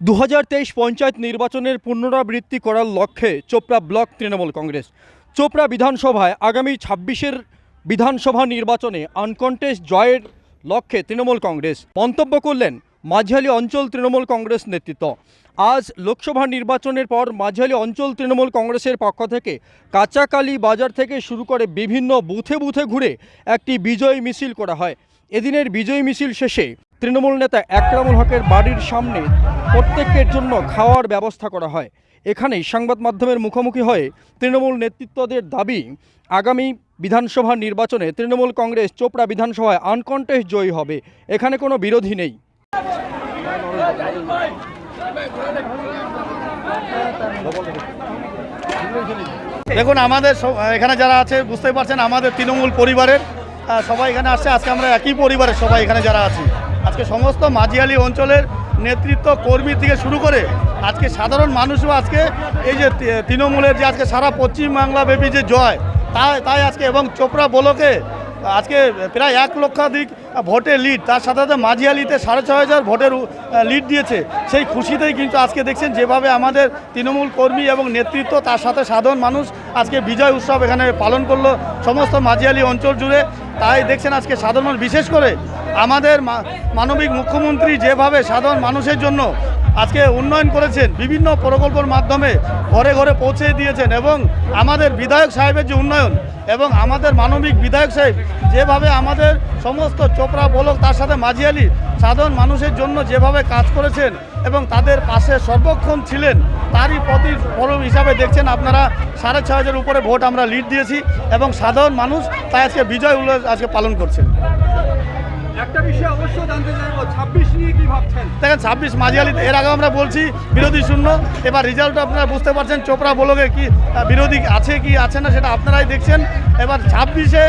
দু পঞ্চায়েত নির্বাচনের পুনরাবৃত্তি করার লক্ষ্যে চোপড়া ব্লক তৃণমূল কংগ্রেস। চোপড়া বিধানসভায় আগামী ছাব্বিশের বিধানসভা নির্বাচনে আনকন্টেস্ট জয়ের লক্ষ্যে তৃণমূল কংগ্রেস। মন্তব্য করলেন মাঝালি অঞ্চল তৃণমূল কংগ্রেস নেতৃত্ব। আজ লোকসভা নির্বাচনের পর মাঝালি অঞ্চল তৃণমূল কংগ্রেসের পক্ষ থেকে কাঁচাকালি বাজার থেকে শুরু করে বিভিন্ন বুথে বুথে ঘুরে একটি বিজয় মিছিল করা হয়। এদিনের বিজয় মিছিল শেষে তৃণমূল নেতা একরামুল হকের বাড়ির সামনে প্রত্যেকের জন্য খাওয়ার ব্যবস্থা করা হয়। এখানেই সংবাদ মাধ্যমের মুখোমুখি হয়ে তৃণমূল নেতৃত্বদের দাবি, আগামী বিধানসভা নির্বাচনে তৃণমূল কংগ্রেস চোপড়া বিধানসভায় আনকন্টেস্ট জয়ী হবে। এখানে কোনো বিরোধী নেই। দেখুন, আমাদের এখানে যারা আছে, বুঝতেই পারছেন, আমাদের তৃণমূল পরিবারের সবাই এখানে আসছে। আজকে আমরা একই পরিবারের সবাই এখানে যারা আছি। আজকে সমস্ত মাঝিয়ালি অঞ্চলের নেতৃত্ব, কর্মী থেকে শুরু করে আজকে সাধারণ মানুষও আজকে এই যে তৃণমূলের যে আজকে সারা পশ্চিমবাংলা ব্যাপী যে জয়, তাই তাই আজকে এবং চোপড়া বলকে আজকে প্রায় এক লক্ষাধিক ভোটে লিড তার সাথে সাথে মাঝিয়ালিতে সাড়ে ছয় হাজার ভোটের লিড দিয়েছে। সেই খুশিতেই কিন্তু আজকে দেখছেন যেভাবে আমাদের তৃণমূল কর্মী এবং নেতৃত্ব, তার সাথে সাধারণ মানুষ আজকে বিজয় উৎসব এখানে পালন করল। সমস্ত মাঝিয়ালি অঞ্চল জুড়ে তাই দেখছেন আজকে সাধারণ বিশেষ করে আমাদের মানবিক মুখ্যমন্ত্রী যেভাবে সাধারণ মানুষের জন্য আজকে উন্নয়ন করেছেন, বিভিন্ন প্রকল্পের মাধ্যমে ঘরে ঘরে পৌঁছে দিয়েছেন এবং আমাদের বিধায়ক সাহেবের যে উন্নয়ন এবং আমাদের মানবিক বিধায়ক সাহেব যেভাবে আমাদের সমস্ত চোপড়া বলক তার সাথে মাঝিয়ালি সাধারণ মানুষের জন্য যেভাবে কাজ করেছেন এবং তাদের পাশে সর্বক্ষণ ছিলেন তারই প্রতি প্রতিফলন হিসাবে দেখছেন আপনারা সাড়ে ছয় হাজার উপরে ভোট আমরা লিড দিয়েছি এবং সাধারণ মানুষ তাই আজকে বিজয় উল্লাস আজকে পালন করছেন। একটা বিষয় অবশ্য জানতে চাইব ছাব্বিশ নিয়ে কি ভাবছেন? দেখেন ছাব্বিশ মাঝিয়ালিতে এর আগে আমরা বলছি বিরোধী শূন্য এবার রেজাল্ট আপনারা বুঝতে পারছেন চোপড়া বলকে কি বিরোধী আছে কি আছে না সেটা আপনারাই দেখছেন। এবার ছাব্বিশে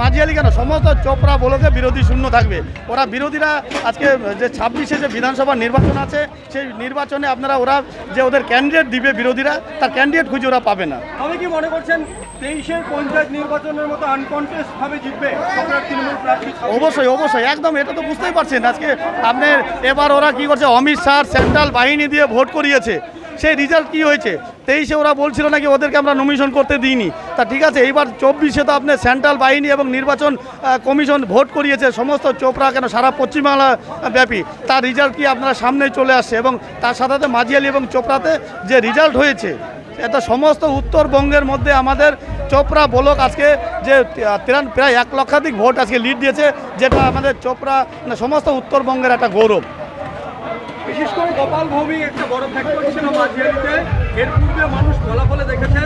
মাঝিয়ালি কেন? সমস্ত চোপড়া বলকে বিরোধী শূন্য থাকবে। ওরা বিরোধীরা আজকে যে ছাব্বিশে যে বিধানসভা নির্বাচন আছে সেই নির্বাচনে আপনারা ওরা যে ওদের ক্যান্ডিডেট দিবে বিরোধীরা তার ক্যান্ডিডেট খুঁজে ওরা পাবে না। তবে কি মনে করছেন তেইশের পঞ্চায়েত নির্বাচনের মতো আনকন্টেস্ট ভাবে জিতবে অবশ্যই অবশ্যই একদম এটা তো বুঝতেই পারছেন। আজকে আপনার এবার ওরা কি করছে? অমিত শাহ সেন্ট্রাল বাহিনী দিয়ে ভোট করিয়েছে। সেই রেজাল্ট কি হয়েছে? তেইশে ওরা বলছিল নাকি ওদেরকে আমরা নমিশন করতে দিইনি। তা ঠিক আছে, এইবার চব্বিশে তো আপনার সেন্ট্রাল বাহিনী এবং নির্বাচন কমিশন ভোট করিয়েছে, সমস্ত চোপড়া কেন সারা পশ্চিমবাংলা ব্যাপী। তার রেজাল্ট কি আপনারা সামনে চলে আসছে এবং তার সাথে সাথে মাঝিয়ালি এবং চোপড়াতে যে রেজাল্ট হয়েছে, এটা সমস্ত উত্তরবঙ্গের মধ্যে আমাদের চোপড়া বলক আজকে যে প্রায় এক লক্ষাধিক ভোট আজকে লিড দিয়েছে, যেটা আমাদের চোপড়া সমস্ত উত্তরবঙ্গের একটা গৌরব। বিশেষ করে গোপাল ভূমি একটা বড় ফ্যাক্টর ছিল মাঝিয়ারিতে। এর পূর্বে মানুষ ফলাফলে দেখেছে।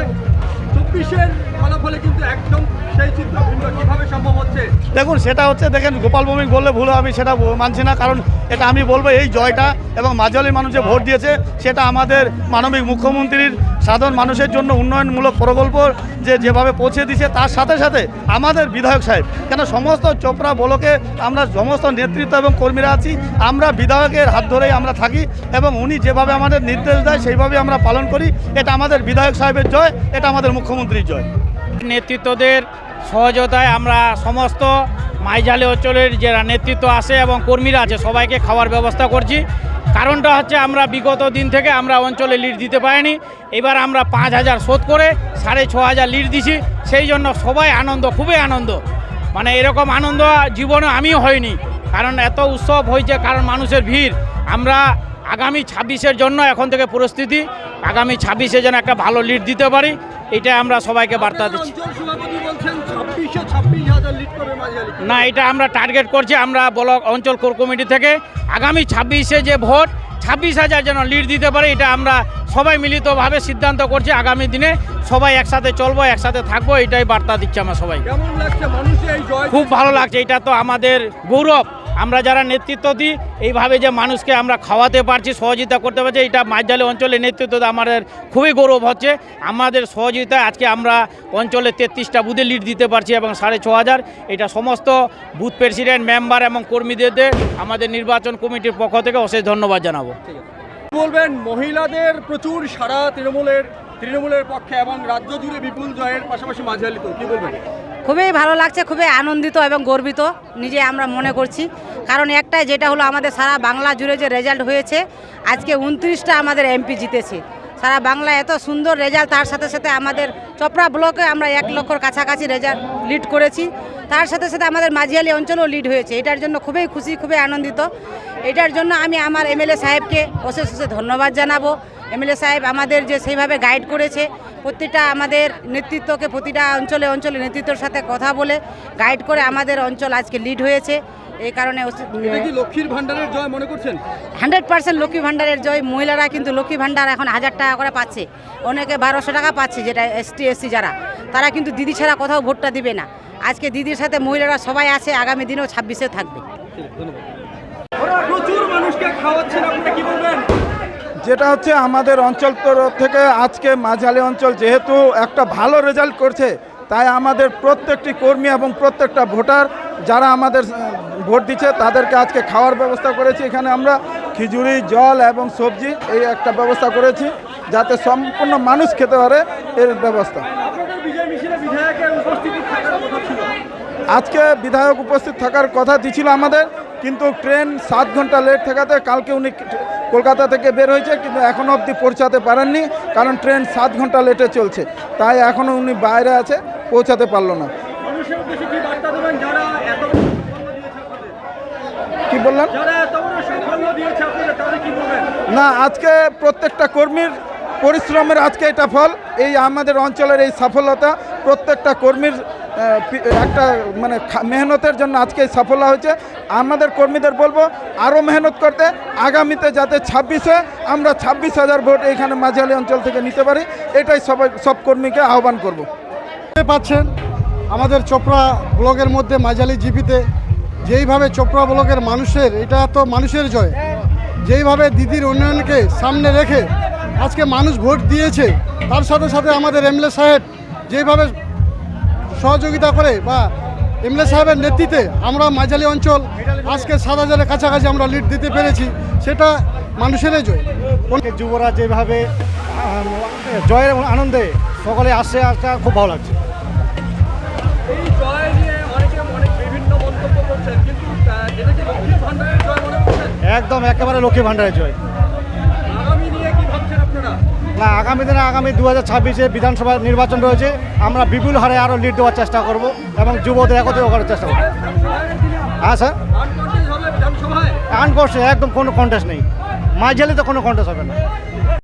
চব্বিশের ফলাফলে কিন্তু একদম সেই চিত্র ভিন্ন। কীভাবে সম্ভব হচ্ছে? দেখুন, সেটা হচ্ছে, দেখেন, গোপাল ভৌমিক বললে ভুল আমি সেটা মানছি না। কারণ এটা আমি বলব, এই জয়টা এবং মাঝালি মানুষ যে ভোট দিয়েছে, সেটা আমাদের মানবিক মুখ্যমন্ত্রীর সাধারণ মানুষের জন্য উন্নয়নমূলক প্রকল্প যে যেভাবে পৌঁছে দিয়েছে, তার সাথে সাথে আমাদের বিধায়ক সাহেব, কেন সমস্ত চোপড়া বলকে আমরা সমস্ত নেতৃত্ব এবং কর্মীরা আছি, আমরা বিধায়কের হাত ধরেই আমরা থাকি এবং উনি যেভাবে আমাদের নির্দেশ দেয়, সেইভাবে আমরা পালন করি। এটা আমাদের বিধায়ক সাহেবের জয়, এটা আমাদের মুখ্যমন্ত্রীর জয়। নেতৃত্বদের সহযোগিতায় আমরা সমস্ত মাইঝালি অঞ্চলের যারা নেতৃত্ব আছে এবং কর্মীরা আছে, সবাইকে খাওয়ার ব্যবস্থা করছি। কারণটা হচ্ছে আমরা বিগত দিন থেকে আমরা অঞ্চলে লিড দিতে পারিনি। এবার আমরা পাঁচ হাজার শোধ করে সাড়ে ছ হাজার লিড দিছি। সেই জন্য সবাই আনন্দ, খুবই আনন্দ। মানে এরকম আনন্দ জীবনে আমিও হয়নি কারণ এত উৎসব হয়েছে, কারণ মানুষের ভিড়। আমরা আগামী ছাব্বিশের জন্য এখন থেকে পরিস্থিতি আগামী ছাব্বিশে যেন একটা ভালো লিড দিতে পারি এটা আমরা সবাইকে বার্তা দিচ্ছি। না এটা আমরা টার্গেট করছি আমরা ব্লক অঞ্চল কোর কমিটি থেকে। আগামী ছাব্বিশে যে ভোট ছাব্বিশ হাজার যেন লিড দিতে পারে এটা আমরা সবাই মিলিতভাবে সিদ্ধান্ত করছি আগামী দিনে। সবাই একসাথে চলবো একসাথে থাকব এটাই বার্তা দিচ্ছে আমরা সবাই খুব ভালো লাগছে এটা তো আমাদের গৌরব। আমরা যারা নেতৃত্ব দিই, এইভাবে যে মানুষকে আমরা খাওয়াতে পারছি, সহযোগিতা করতে পারছি, এটা মাঝজালি অঞ্চলের নেতৃত্ব আমাদের খুবই গৌরব হচ্ছে। আমাদের সহযোগিতায় আজকে আমরা অঞ্চলে তেত্রিশটা বুথে লিড দিতে পারছি এবং সাড়ে ছ হাজার। এটা সমস্ত বুথ প্রেসিডেন্ট, মেম্বার এবং কর্মীদের আমাদের নির্বাচন কমিটির পক্ষ থেকে অশেষ ধন্যবাদ জানাব। বলবেন, মহিলাদের প্রচুর সারা তৃণমূলের তৃণমূলের পক্ষে এবং রাজ্য জুড়ে বিপুল জয়ের পাশাপাশি মাঝালিতেও কি বলবেন? খুবই ভালো লাগছে, খুবই আনন্দিত এবং গর্বিত নিজে আমরা মনে করছি। কারণ একটাই যেটা হলো আমাদের সারা বাংলা জুড়ে যে রেজাল্ট হয়েছে, আজকে উনত্রিশটা আমাদের এমপি জিতেছে। সারা বাংলা এত সুন্দর রেজাল্ট তার সাথে সাথে আমাদের চপড়া ব্লকে আমরা এক লক্ষর কাছাকাছি রেজাল্ট লিড করেছি। তার সাথে সাথে আমাদের মাঝিয়ালি অঞ্চলও লিড হয়েছে। এটার জন্য খুবই খুশি, খুবই আনন্দিত। এটার জন্য আমি আমার এমএলএ সাহেবকে অশেষ অশেষ ধন্যবাদ জানাব। এমএলএ সাহেব আমাদের যে সেইভাবে গাইড করেছে প্রতিটা আমাদের নেতৃত্বকে প্রতিটা অঞ্চলে অঞ্চলে নেতৃত্বর সাথে কথা বলে গাইড করে আমাদের অঞ্চল আজকে লিড হয়েছে। এই কারণে লক্ষ্মীর ভান্ডারের জয় মনে করছেন? হান্ড্রেড পার্সেন্ট লক্ষ্মী ভাণ্ডারের জয়। মহিলারা কিন্তু লক্ষ্মী ভাণ্ডার এখন হাজার টাকা করে পাচ্ছে। অনেকে বারোশো টাকা পাচ্ছে যেটা এসটি এসসি যারা। তারা কিন্তু দিদি ছাড়া কোথাও ভোটটা দিবে না। আজকে দিদির সাথে মহিলারা সবাই আছে আগামী দিনেও ছাব্বিশে থাকবে। প্রচুর মানুষকে খাওয়াচ্ছেন আপনারা কি বলবেন? যেটা হচ্ছে আমাদের অঞ্চল তরফ থেকে আজকে মাঝালি অঞ্চল যেহেতু একটা ভালো রেজাল্ট করছে, তাই আমাদের প্রত্যেকটি কর্মী এবং প্রত্যেকটা ভোটার যারা আমাদের ভোট দিচ্ছে তাদেরকে আজকে খাওয়ার ব্যবস্থা করেছি। এখানে আমরা খিচুড়ি, জল এবং সবজি এই একটা ব্যবস্থা করেছি যাতে সম্পূর্ণ মানুষ খেতে পারে এর ব্যবস্থা। আজকে বিধায়ক উপস্থিত থাকার কথা দিছিল আমাদের, কিন্তু ট্রেন সাত ঘণ্টা লেট থাকাতে কালকে উনি কলকাতা থেকে বের হয়েছে কিন্তু এখনও অবধি পৌঁছাতে পারেননি কারণ ট্রেন সাত ঘণ্টা লেটে চলছে। তাই এখনও উনি বাইরে আছে পৌঁছাতে পারল না। কি বললেন? না আজকে প্রত্যেকটা কর্মীর পরিশ্রমের আজকে এটা ফল এই আমাদের অঞ্চলের এই সফলতা প্রত্যেকটা কর্মীর একটা মানে মেহনতের জন্য আজকে এই সাফল্য হয়েছে। আমাদের কর্মীদের বলব আরও মেহনত করতে। আগামীতে যাতে ছাব্বিশে আমরা ছাব্বিশ হাজার ভোট এইখানে মাঝালি অঞ্চল থেকে নিতে পারি, এটাই সবাই, সব কর্মীকে আহ্বান করব। পাচ্ছেন, আমাদের চোপড়া ব্লকের মধ্যে মাঝালি জিপিতে, যেইভাবে চোপড়া ব্লকের মানুষের, এটা তো মানুষের জয়। যেইভাবে দিদির উন্নয়নকে সামনে রেখে আজকে মানুষ ভোট দিয়েছে, তার সাথে সাথে আমাদের এমএলএ সাহেব যেইভাবে সহযোগিতা করে বা এমএলএ সাহেবের নেতৃত্বে আমরা মাঝালি অঞ্চল আজকে সাত হাজারের কাছাকাছি আমরা লিড দিতে পেরেছি সেটা মানুষেরই জয়। যুবরা যেভাবে জয়ের আনন্দে সকলে আসছে আজকে খুব ভালো লাগছে। মনে একদম একেবারে লক্ষ্মী ভাণ্ডারের জয়। না আগামী দিনে আগামী দু হাজার ছাব্বিশে বিধানসভা নির্বাচন রয়েছে আমরা বিপুল হারে আরও লিড দেওয়ার চেষ্টা করব এবং যুবদের একত্রিত করার চেষ্টা করব। হ্যাঁ স্যার? আনকোর্সে একদম কোনো কন্টেস্ট নেই। মাঝালিতে কোনো কন্টেস্ট হবে না।